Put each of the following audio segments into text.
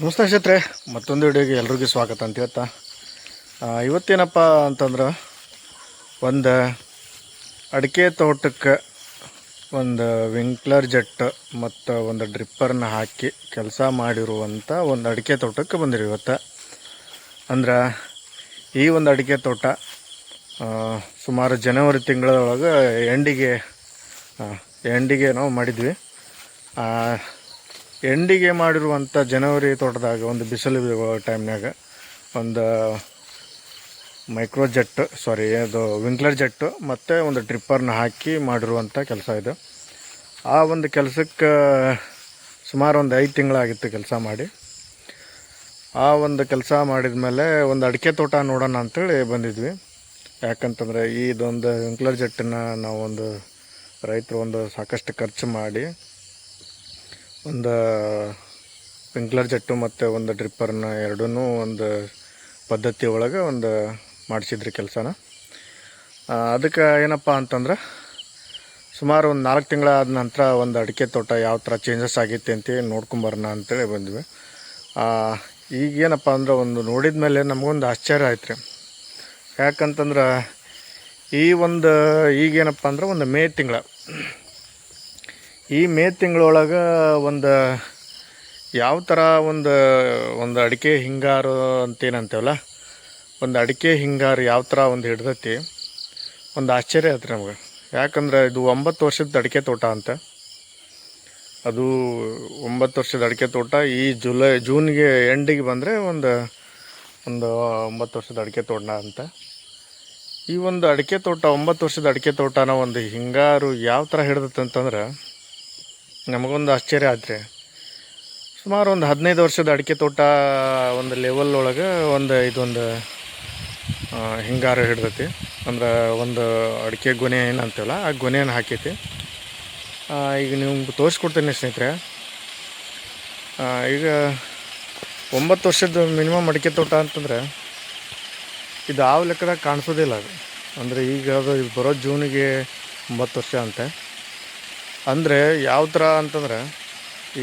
ನಮಸ್ತೆ ನಕ್ಷತ್ರೆ ಮತ್ತೊಂದು ವಿಡಿಯೋಗೆ ಎಲ್ರಿಗೂ ಸ್ವಾಗತ ಅಂತ ಹೇಳ್ತಾ. ಇವತ್ತೇನಪ್ಪ ಅಂತಂದ್ರೆ ಒಂದು ಅಡಿಕೆ ತೋಟಕ್ಕೆ ಒಂದು ವಿಂಕ್ಲರ್ ಜೆಟ್ ಮತ್ತು ಒಂದು ಡ್ರಿಪ್ಪರ್ನ ಹಾಕಿ ಕೆಲಸ ಮಾಡಿರುವಂಥ ಒಂದು ಅಡಿಕೆ ತೋಟಕ್ಕೆ ಬಂದಿರಿ ಇವತ್ತು. ಅಂದ್ರೆ ಈ ಒಂದು ಅಡಿಕೆ ತೋಟ ಸುಮಾರು ಜನವರಿ ತಿಂಗಳೊಳಗೆ ಎಂಡಿಗೆ ಎಂಡಿಗೆ ನಾವು ಮಾಡಿದ್ವಿ. ಎಂಡಿಗೆ ಮಾಡಿರುವಂಥ ಜನವರಿ ತೋಟದಾಗ, ಒಂದು ಬಿಸಿಲು ಟೈಮ್ನಾಗ ಒಂದು ಮೈಕ್ರೋ ಜೆಟ್ ಸಾರಿ ಅದು ವಿಂಕ್ಲರ್ ಜೆಟ್ಟು ಮತ್ತು ಒಂದು ಟ್ರಿಪ್ಪರ್ನ ಹಾಕಿ ಮಾಡಿರುವಂಥ ಕೆಲಸ ಇದು. ಆ ಒಂದು ಕೆಲಸಕ್ಕೆ, ಸುಮಾರು ಒಂದು ಐದು ತಿಂಗಳಾಗಿತ್ತು ಕೆಲಸ ಮಾಡಿ. ಆ ಒಂದು ಕೆಲಸ ಮಾಡಿದ ಮೇಲೆ ಒಂದು ಅಡಿಕೆ ತೋಟ ನೋಡೋಣ ಅಂತೇಳಿ ಬಂದಿದ್ವಿ. ಯಾಕಂತಂದರೆ ಇದೊಂದು ವಿಂಕ್ಲರ್ ಜೆಟ್ಟನ್ನು ನಾವೊಂದು ರೈತರು ಒಂದು ಸಾಕಷ್ಟು ಖರ್ಚು ಮಾಡಿ ಒಂದು ಸ್ಪ್ರಿಂಕ್ಲರ್ ಜಟ್ಟು ಮತ್ತು ಒಂದು ಡ್ರಿಪ್ಪರ್ನ ಎರಡೂ ಒಂದು ಪದ್ಧತಿ ಒಳಗೆ ಒಂದು ಮಾಡಿಸಿದ್ರಿ ಕೆಲಸನ. ಅದಕ್ಕೆ ಏನಪ್ಪ ಅಂತಂದ್ರೆ ಸುಮಾರು ಒಂದು ನಾಲ್ಕು ತಿಂಗಳಾದ ನಂತರ ಒಂದು ಅಡಿಕೆ ತೋಟ ಯಾವ ಥರ ಚೇಂಜಸ್ ಆಗೈತೆ ಅಂತ ನೋಡ್ಕೊಂಬರೋಣ ಅಂತೇಳಿ ಬಂದ್ವಿ. ಈಗೇನಪ್ಪ ಅಂದ್ರೆ ಒಂದು ನೋಡಿದ ಮೇಲೆ ನಮಗೊಂದು ಆಶ್ಚರ್ಯ ಆಯ್ತು ರೀ. ಯಾಕಂತಂದ್ರೆ ಈ ಒಂದು ಈಗೇನಪ್ಪ ಅಂದ್ರೆ ಒಂದು ಮೇ ತಿಂಗಳ ಈ ಮೇ ತಿಂಗಳೊಳಗೆ ಒಂದು ಯಾವ ಥರ ಒಂದು ಒಂದು ಅಡಿಕೆ ಹಿಂಗಾರು ಅಂತೇನಂತೇವಲ್ಲ? ಒಂದು ಅಡಿಕೆ ಹಿಂಗಾರು ಯಾವ ಥರ ಒಂದು ಹಿಡ್ದೈತಿ? ಒಂದು ಆಶ್ಚರ್ಯ ಆಯ್ತು ನಮ್ಗೆ. ಯಾಕಂದ್ರೆ ಇದು ಒಂಬತ್ತು ವರ್ಷದ ಅಡಿಕೆ ತೋಟ ಅಂತ. ಅದು ಒಂಬತ್ತು ವರ್ಷದ ಅಡಿಕೆ ತೋಟ. ಈ ಜುಲೈ, ಜೂನ್ಗೆ ಎಂಡಿಗೆ ಬಂದರೆ ಒಂದು ಒಂದು ಒಂಬತ್ತು ವರ್ಷದ ಅಡಿಕೆ ತೋಟ ಅಂತ. ಈ ಒಂದು ಅಡಿಕೆ ತೋಟ, ಒಂಬತ್ತು ವರ್ಷದ ಅಡಿಕೆ ತೋಟನ ಒಂದು ಹಿಂಗಾರು ಯಾವ ಥರ ಹಿಡ್ದೈತೆ ಅಂತಂದ್ರೆ ನಮಗೊಂದು ಆಶ್ಚರ್ಯ ಆದರೆ ಸುಮಾರು ಒಂದು ಹದಿನೈದು ವರ್ಷದ ಅಡಿಕೆ ತೋಟ, ಒಂದು ಲೆವೆಲ್ ಒಳಗೆ ಒಂದು ಇದೊಂದು ಹಿಂಗಾರು ಹಿಡ್ದೈತಿ. ಅಂದ್ರೆ ಒಂದು ಅಡಿಕೆ ಗೊನೆ ಏನು ಆ ಗೊನೆಯನ್ನು ಹಾಕೈತಿ. ಈಗ ನಿಮ್ಗೆ ತೋರಿಸ್ಕೊಡ್ತೀನಿ ಸ್ನೇಹಿತರೆ. ಈಗ ಒಂಬತ್ತು ವರ್ಷದ ಮಿನಿಮಮ್ ಅಡಿಕೆ ತೋಟ ಅಂತಂದ್ರೆ ಇದು ಯಾವ ಲೆಕ್ಕದಾಗ ಕಾಣಿಸೋದಿಲ್ಲ ಅದು. ಅಂದರೆ ಈಗ ಅದು ಬರೋ ಜೂನಿಗೆ ಒಂಬತ್ತು ವರ್ಷ ಅಂತೆ. ಅಂದರೆ ಯಾವ ಥರ ಅಂತಂದ್ರೆ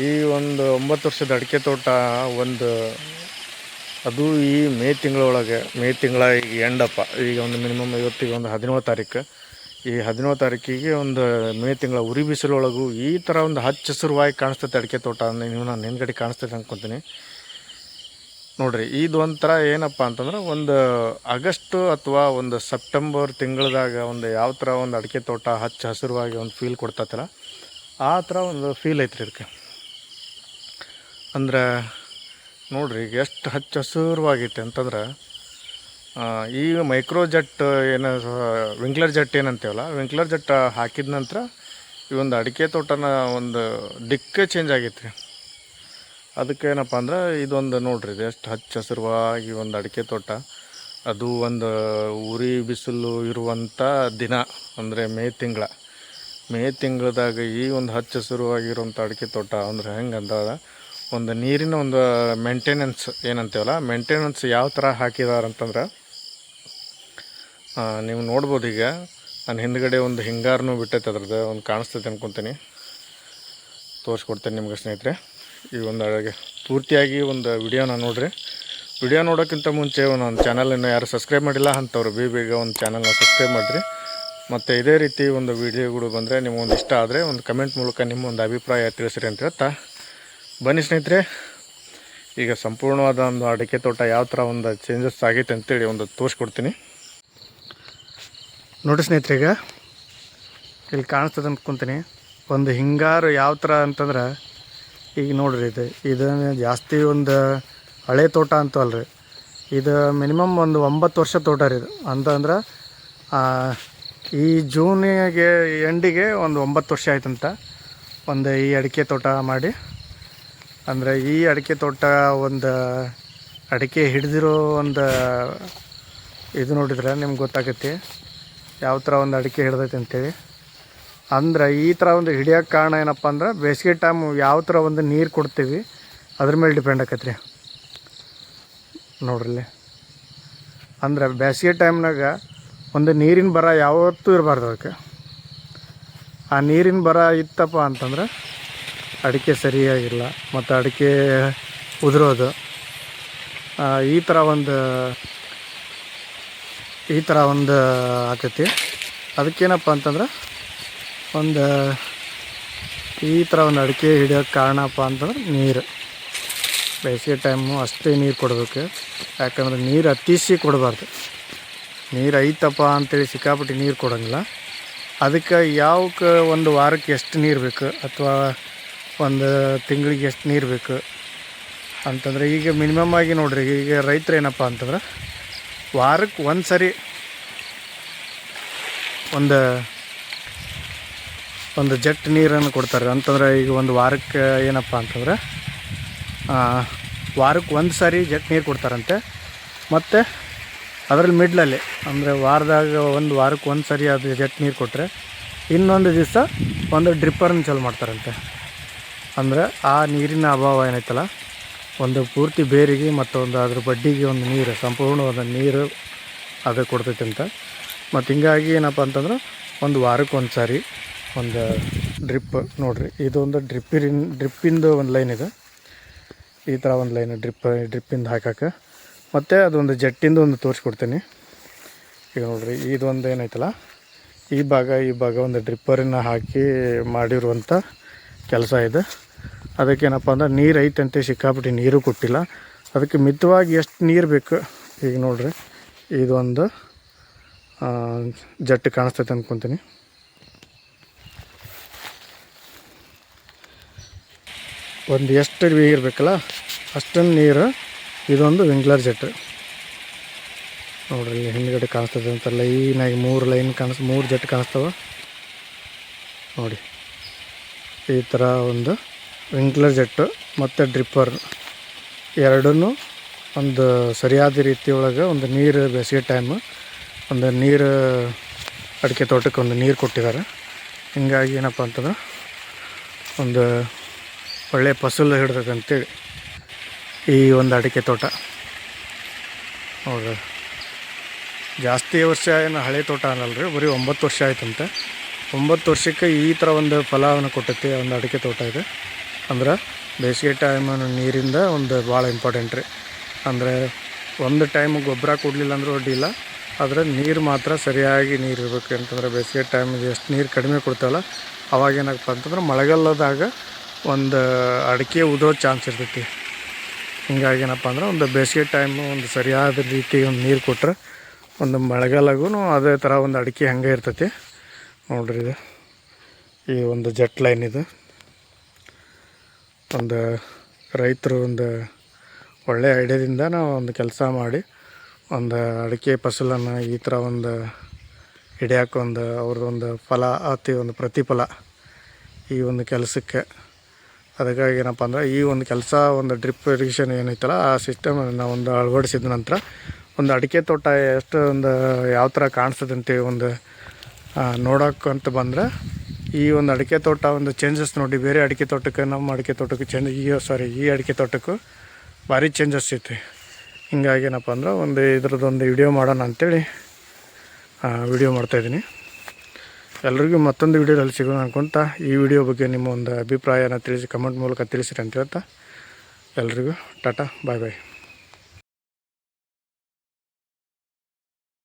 ಈ ಒಂದು ಒಂಬತ್ತು ವರ್ಷದ ಅಡಿಕೆ ತೋಟ ಒಂದು ಅದು ಈ ಮೇ ತಿಂಗಳೊಳಗೆ, ಮೇ ತಿಂಗಳ ಈಗ ಎಂಡಪ್ಪ, ಈಗ ಒಂದು ಮಿನಿಮಮ್ ಇವತ್ತಿಗೆ ಒಂದು ಹದಿನೇಳು ತಾರೀಕು. ಈ ಹದಿನೇಳು ತಾರೀಕಿಗೆ ಒಂದು ಮೇ ತಿಂಗಳ ಉರಿ ಬಿಸಿಲೊಳಗೂ ಈ ಥರ ಒಂದು ಹಚ್ಚ ಹಸಿರುವಾಗಿ ಕಾಣಿಸ್ತೈತೆ ಅಡಿಕೆ ತೋಟ ನೀವು ನಾನು ಹಿಂದ್ಗಡೆ ಕಾಣಿಸ್ತೈತೆ ಅಂದ್ಕೊತೀನಿ ನೋಡಿರಿ, ಇದು ಒಂಥರ ಏನಪ್ಪ ಅಂತಂದ್ರೆ ಒಂದು ಆಗಸ್ಟ್ ಅಥವಾ ಒಂದು ಸೆಪ್ಟೆಂಬರ್ ತಿಂಗಳದಾಗ ಒಂದು ಯಾವ ಥರ ಒಂದು ಅಡಿಕೆ ತೋಟ ಹಚ್ಚ ಹಸಿರುವಾಗಿ ಒಂದು ಫೀಲ್ ಕೊಡ್ತೈತಲ್ಲ ಆ ಥರ ಒಂದು ಫೀಲ್ ಐತ್ರಿ ಇದಕ್ಕೆ. ಅಂದ್ರೆ ನೋಡಿರಿ ಈಗ ಎಷ್ಟು ಹಚ್ಚ ಹಸಿರುವಾಗೈತೆ ಅಂತಂದ್ರೆ ಈ ಮೈಕ್ರೋ ಜಟ್ ಏನು ವಿಂಕ್ಲರ್ ಜಟ್ ಏನಂತೀವಲ್ಲ ವಿಂಕ್ಲರ್ ಜಟ್ ಹಾಕಿದ ನಂತರ ಈ ಒಂದು ಅಡಿಕೆ ತೋಟನ ಒಂದು ದಿಕ್ಕೇ ಚೇಂಜ್ ಆಗೈತೆ ರೀ ಅದಕ್ಕೆ ಏನಪ್ಪ ಅಂದ್ರೆ ಇದೊಂದು ನೋಡ್ರಿ ಇದು ಎಷ್ಟು ಹಚ್ಚ ಹಸಿರುವಾಗಿ ಒಂದು ಅಡಿಕೆ ತೋಟ. ಅದು ಒಂದು ಉರಿ ಬಿಸಿಲು ಇರುವಂಥ ದಿನ, ಅಂದರೆ ಮೇ ತಿಂಗಳ. ಮೇ ತಿಂಗಳದಾಗ ಈ ಒಂದು ಹಚ್ಚ ಹಸಿರುವಾಗಿರುವಂಥ ಅಡಿಕೆ ತೋಟ ಅಂದ್ರೆ ಹೆಂಗೆ ಅಂದಾಗ ಒಂದು ನೀರಿನ ಒಂದು ಮೇಂಟೆನೆನ್ಸ್ ಏನಂತೀವಲ್ಲ ಮೇಂಟೆನೆನ್ಸ್ ಯಾವ ಥರ ಹಾಕಿದಾರೆ ಅಂತಂದ್ರೆ ನೀವು ನೋಡ್ಬೋದು ಈಗ. ನಾನು ಹಿಂದ್ಗಡೆ ಒಂದು ಹಿಂಗಾರನು ಬಿಟ್ಟೈತೆ ಅದ್ರದ್ದು, ಒಂದು ಕಾಣಿಸ್ತೈತೆ ಅನ್ಕೊತೀನಿ. ತೋರಿಸ್ಕೊಡ್ತೇನೆ ನಿಮ್ಗೆ ಸ್ನೇಹಿತರೆ. ಈ ಒಂದು ಅಡುಗೆ ಪೂರ್ತಿಯಾಗಿ ಒಂದು ವಿಡಿಯೋನ ನೋಡ್ರಿ. ವಿಡಿಯೋ ನೋಡೋಕ್ಕಿಂತ ಮುಂಚೆ ನನ್ನ ಚಾನಲನ್ನು ಯಾರು ಸಬ್ಸ್ಕ್ರೈಬ್ ಮಾಡಿಲ್ಲ ಅಂಥವ್ರು ಬೇಗ ಒಂದು ಚಾನಲ್ನ ಸಬ್ಸ್ಕ್ರೈಬ್ ಮಾಡಿರಿ. ಮತ್ತು ಇದೇ ರೀತಿ ಒಂದು ವಿಡಿಯೋಗಳು ಬಂದರೆ ನಿಮಗೊಂದು ಇಷ್ಟ ಆದರೆ ಒಂದು ಕಮೆಂಟ್ ಮೂಲಕ ನಿಮ್ಮ ಒಂದು ಅಭಿಪ್ರಾಯ ತಿಳಿಸ್ರಿ ಅಂತ ಹೇಳ್ತಾ ಬನ್ನಿ ಸ್ನೇಹಿತರೆ, ಈಗ ಸಂಪೂರ್ಣವಾದ ಒಂದು ಅಡಿಕೆ ತೋಟ ಯಾವ ಥರ ಒಂದು ಚೇಂಜಸ್ ಆಗೈತೆ ಅಂತೇಳಿ ಒಂದು ತೋರಿಸ್ಕೊಡ್ತೀನಿ. ನೋಡಿ ಸ್ನೇಹಿತರೆ, ಈಗ ಇಲ್ಲಿ ಕಾಣಿಸ್ತದೆ ಅಂದ್ಕೊತೀನಿ ಒಂದು ಹಿಂಗಾರು ಯಾವ ಥರ ಅಂತಂದ್ರೆ, ಈಗ ನೋಡ್ರಿ ಇದು ಇದನ್ನು ಜಾಸ್ತಿ ಒಂದು ಹಳೆ ತೋಟ ಅಂತೂ ಅಲ್ರಿ. ಇದು ಮಿನಿಮಮ್ ಒಂದು ಒಂಬತ್ತು ವರ್ಷ ತೋಟ ರೀ ಇದು. ಅಂತಂದ್ರೆ ಈ ಜೂನಿಗೆ ಎಂಡಿಗೆ ಒಂದು ಒಂಬತ್ತು ವರ್ಷ ಆಯ್ತಂತ. ಒಂದು ಈ ಅಡಿಕೆ ತೋಟ ಮಾಡಿ. ಅಂದರೆ ಈ ಅಡಿಕೆ ತೋಟ ಒಂದು, ಅಡಿಕೆ ಹಿಡಿದಿರೋ ಒಂದು ಇದು ನೋಡಿದ್ರೆ ನಿಮ್ಗೆ ಗೊತ್ತಾಗತ್ತೆ. ಯಾವ ಥರ ಒಂದು ಅಡಿಕೆ ಹಿಡ್ದೈತೆ ಅಂತೇಳಿ. ಅಂದ್ರೆ ಈ ಥರ ಒಂದು ಹಿಡಿಯೋಕೆ ಕಾರಣ ಏನಪ್ಪ ಅಂದ್ರೆ ಬೇಸಿಗೆ ಟೈಮ್ ಯಾವ ಥರ ಒಂದು ನೀರು ಕೊಡ್ತೀವಿ, ಅದ್ರ ಮೇಲೆ ಡಿಪೆಂಡ್ ಆಕೈತೆ ರೀ ನೋಡ್ರಲ್ಲಿ ಅಂದ್ರೆ ಬೇಸಿಗೆ ಟೈಮ್ನಾಗ ಒಂದು ನೀರಿನ ಬರ ಯಾವತ್ತೂ ಇರಬಾರ್ದು ಅದಕ್ಕೆ. ಆ ನೀರಿನ ಬರ ಇತ್ತಪ್ಪ ಅಂತಂದ್ರೆ ಅಡಿಕೆ ಸರಿಯಾಗಿಲ್ಲ ಮತ್ತು ಅಡಿಕೆ ಉದುರೋದು. ಈ ಥರ ಒಂದು, ಈ ಥರ ಒಂದು ಆಕೈತಿ. ಅದಕ್ಕೇನಪ್ಪ ಅಂತಂದ್ರೆ ಒಂದು ಈ ಥರ ಒಂದು ಅಡಿಕೆ ಹಿಡಿಯೋಕ್ಕೆ ಕಾರಣಪ್ಪ ಅಂತಂದ್ರೆ ನೀರು. ಬೇಸಿಗೆ ಟೈಮು ಅಷ್ಟೇ ನೀರು ಕೊಡಬೇಕು. ಯಾಕಂದ್ರೆ ನೀರು ಅತಿಸಿ ಕೊಡಬಾರ್ದು. ನೀರು ಐತಪ್ಪ ಅಂತೇಳಿ ಸಿಕ್ಕಾಪಟ್ಟೆ ನೀರು ಕೊಡೋಂಗಿಲ್ಲ. ಅದಕ್ಕೆ ಯಾವಕ್ಕೆ ಒಂದು ವಾರಕ್ಕೆ ಎಷ್ಟು ನೀರು ಬೇಕು ಅಥವಾ ಒಂದು ತಿಂಗಳಿಗೆ ಎಷ್ಟು ನೀರು ಬೇಕು ಅಂತಂದ್ರೆ ಈಗ ಮಿನಿಮಮ್ ಆಗಿ ನೋಡ್ರಿ, ಈಗ ರೈತರು ಏನಪ್ಪ ಅಂತಂದ್ರೆ ವಾರಕ್ಕೆ ಒಂದು ಸರಿ ಒಂದು ಒಂದು ಜಟ್ ನೀರನ್ನು ಕೊಡ್ತಾರೆ. ಅಂತಂದ್ರೆ ಈಗ ಒಂದು ವಾರಕ್ಕೆ ಏನಪ್ಪ ಅಂತಂದ್ರೆ ವಾರಕ್ಕೆ ಒಂದು ಸಾರಿ ಜಟ್ ನೀರು ಕೊಡ್ತಾರಂತೆ. ಮತ್ತು ಅದರಲ್ಲಿ ಮಿಡ್ಲಲ್ಲಿ ಅಂದರೆ ವಾರದಾಗ ಒಂದು ವಾರಕ್ಕೆ ಒಂದು ಸರಿ ಅದು ಜಟ್ ನೀರು ಕೊಟ್ಟರೆ ಇನ್ನೊಂದು ದಿವಸ ಒಂದು ಡ್ರಿಪ್ಪರನ್ನು ಚಾಲು ಮಾಡ್ತಾರಂತೆ. ಅಂದರೆ ಆ ನೀರಿನ ಅಭಾವ ಏನೈತಲ್ಲ, ಒಂದು ಪೂರ್ತಿ ಬೇರಿಗೆ ಮತ್ತು ಒಂದು ಅದ್ರ ಬಡ್ಡಿಗೆ ಒಂದು ನೀರು, ಸಂಪೂರ್ಣವಾದ ನೀರು ಅದು ಕೊಡ್ತೈತೆ ಅಂತ ಮತ್ತು ಹಿಂಗಾಗಿ ಏನಪ್ಪ ಅಂತಂದ್ರೆ, ಒಂದು ವಾರಕ್ಕೆ ಒಂದು ಸಾರಿ ಒಂದು ಡ್ರಿಪ್ ನೋಡಿರಿ, ಇದೊಂದು ಡ್ರಿಪ್ಪಿನ ಡ್ರಿಪ್ಪಿಂದು ಒಂದು ಲೈನ್ ಇದೆ. ಈ ಥರ ಒಂದು ಲೈನ್ ಡ್ರಿಪ್ ಡ್ರಿಪ್ಪಿಂದ ಹಾಕಕ್ಕೆ ಮತ್ತು ಅದೊಂದು ಜಟ್ಟಿಂದ ಒಂದು ತೋರಿಸ್ಕೊಡ್ತೀನಿ. ಈಗ ನೋಡಿರಿ, ಇದೊಂದು ಏನೈತಲ್ಲ ಈ ಭಾಗ ಈ ಭಾಗ ಒಂದು ಡ್ರಿಪ್ಪರನ್ನು ಹಾಕಿ ಮಾಡಿರುವಂಥ ಕೆಲಸ ಇದೆ. ಅದಕ್ಕೇನಪ್ಪ ಅಂದ್ರೆ, ನೀರು ಐತಂತೆ, ಸಿಕ್ಕಾಪಟ್ಟೆ ನೀರು ಕೊಟ್ಟಿಲ್ಲ. ಅದಕ್ಕೆ ಮಿತವಾಗಿ ಎಷ್ಟು ನೀರು ಬೇಕು, ಈಗ ನೋಡ್ರಿ, ಇದೊಂದು ಜಟ್ಟು ಕಾಣಿಸ್ತೈತೆ ಅಂದ್ಕೊತೀನಿ ಒಂದು ಎಷ್ಟು ಇರಬೇಕಲ್ಲ ಅಷ್ಟೊಂದು ನೀರು ಇದೊಂದು ವಿಂಗ್ಲರ್ ಜೆಟ್. ನೋಡ್ರಿ ಹಿಂದ್ಗಡೆ ಕಾಣಿಸ್ತದೆ ಅಂತ ಲೈನಾಗಿ ಮೂರು ಲೈನ್ ಕಾಣಿಸ್, ಮೂರು ಜೆಟ್ ಕಾಣಿಸ್ತವ. ನೋಡಿ, ಈ ಥರ ಒಂದು ವಿಂಗ್ಲರ್ ಜೆಟ್ಟು ಮತ್ತು ಡ್ರಿಪ್ಪರ್. ಎರಡೂ ಒಂದು ಸರಿಯಾದ ರೀತಿ ಒಳಗೆ ಒಂದು ನೀರು ಬೇಸಿಗೆ ಟೈಮು ಒಂದು ನೀರು ಅಡಿಕೆ ತೋಟಕ್ಕೆ ಒಂದು ನೀರು ಕೊಟ್ಟಿದ್ದಾರೆ. ಹಿಂಗಾಗಿ ಏನಪ್ಪ ಅಂತಂದ್ರೆ ಒಂದು ಒಳ್ಳೆಯ ಫಸಲು ಹಿಡ್ದೈತೆ ಅಂತೇಳಿ ಈ ಒಂದು ಅಡಿಕೆ ತೋಟ. ಹೌದು. ಜಾಸ್ತಿ ವರ್ಷ ಏನು ಹಳೆ ತೋಟ ಅನ್ನಲ್ರಿ, ಬರೀ ಒಂಬತ್ತು ವರ್ಷ ಆಯ್ತಂತೆ. ಒಂಬತ್ತು ವರ್ಷಕ್ಕೆ ಈ ಥರ ಒಂದು ಫಲವನ್ನು ಕೊಟ್ಟೈತಿ ಒಂದು ಅಡಿಕೆ ತೋಟ ಇದೆ. ಅಂದ್ರೆ ಬೇಸಿಗೆ ಟೈಮ್ ನೀರಿಂದ ಒಂದು ಭಾಳ ಇಂಪಾರ್ಟೆಂಟ್ ರೀ. ಅಂದರೆ ಒಂದು ಟೈಮ್ ಗೊಬ್ಬರ ಕೊಡಲಿಲ್ಲ ಅಂದರೂ ಅಡ್ಡಿಲ್ಲ ಆದರೆ ನೀರು ಮಾತ್ರ ಸರಿಯಾಗಿ ನೀರು ಇರಬೇಕು. ಅಂತಂದ್ರೆ ಬೇಸಿಗೆ ಟೈಮ್ ಎಷ್ಟು ನೀರು ಕಡಿಮೆ ಕೊಡ್ತಾವಲ್ಲ, ಅವಾಗ ಏನಾಗಪ್ಪ ಅಂತಂದ್ರೆ ಮಳೆಗಾಲದಾಗ ಒಂದು ಅಡಿಕೆ ಉದುರೋ ಚಾನ್ಸ್ ಇರ್ತೈತಿ. ಹಿಂಗಾಗಿ ಏನಪ್ಪ ಅಂದ್ರೆ ಒಂದು ಬೇಸಿಗೆ ಟೈಮು ಒಂದು ಸರಿಯಾದ ರೀತಿ ಒಂದು ನೀರು ಕೊಟ್ಟರೆ ಒಂದು ಮಳೆಗಾಲಗೂ ಅದೇ ಥರ ಒಂದು ಅಡಿಕೆ ಹಂಗೆ ಇರ್ತೈತಿ. ನೋಡ್ರಿ ಇದು. ಈ ಒಂದು ಜಟ್ ಲೈನ್ ಇದು. ಒಂದು ರೈತರು ಒಂದು ಒಳ್ಳೆಯ ಐಡಿಯಾದಿಂದ ನಾವು ಒಂದು ಕೆಲಸ ಮಾಡಿ ಒಂದು ಅಡಿಕೆ ಫಸಲನ್ನು ಈ ಥರ ಒಂದು ಹಿಡಿಯೋಕೆ ಒಂದು ಅವ್ರದ್ದೊಂದು ಫಲ ಅತಿ ಒಂದು ಪ್ರತಿಫಲ ಈ ಒಂದು ಕೆಲಸಕ್ಕೆ ಅದಕ್ಕಾಗಿ ಏನಪ್ಪ ಅಂದರೆ ಈ ಒಂದು ಕೆಲಸ, ಒಂದು ಡ್ರಿಪ್ ಇರಿಗೇಷನ್ ಏನೈತಲ್ಲ ಆ ಸಿಸ್ಟಮ್ ನಾವು ಒಂದು ಅಳವಡಿಸಿದ ನಂತರ ಒಂದು ಅಡಿಕೆ ತೋಟ ಎಷ್ಟು ಒಂದು ಯಾವ ಥರ ಕಾಣಿಸ್ತದೆ ಅಂತೇಳಿ ಒಂದು ನೋಡೋಕ್ಕಂತ ಬಂದರೆ ಈ ಒಂದು ಅಡಿಕೆ ತೋಟ ಒಂದು ಚೇಂಜಸ್ ನೋಡಿ, ಬೇರೆ ಅಡಿಕೆ ತೋಟಕ್ಕೆ, ನಮ್ಮ ಅಡಿಕೆ ತೋಟಕ್ಕೆ ಚೇಂಜ್ ಈ ಸಾರಿ ಈ ಅಡಿಕೆ ತೋಟಕ್ಕೂ ಭಾರಿ ಚೇಂಜಸ್ ಐತಿ. ಹಿಂಗಾಗಿ ಏನಪ್ಪ ಅಂದ್ರೆ ಒಂದು ಇದ್ರದ್ದೊಂದು ವಿಡಿಯೋ ಮಾಡೋಣ ಅಂಥೇಳಿ ವಿಡಿಯೋ ಮಾಡ್ತಾಯಿದ್ದೀನಿ ಎಲ್ರಿಗೂ ಮತ್ತೊಂದು ವಿಡಿಯೋದಲ್ಲಿ ಸಿಗೋಣ ಅನ್ಕೊಂತ ಈ ವಿಡಿಯೋ ಬಗ್ಗೆ ನಿಮ್ಮ ಒಂದು ಅಭಿಪ್ರಾಯನ ತಿಳಿಸಿ ಕಮೆಂಟ್ ಮೂಲಕ ತಿಳಿಸಿರಿ ಅಂತ ಹೇಳ್ತಾ ಎಲ್ರಿಗೂ ಟಾಟಾ ಬಾಯ್ ಬಾಯ್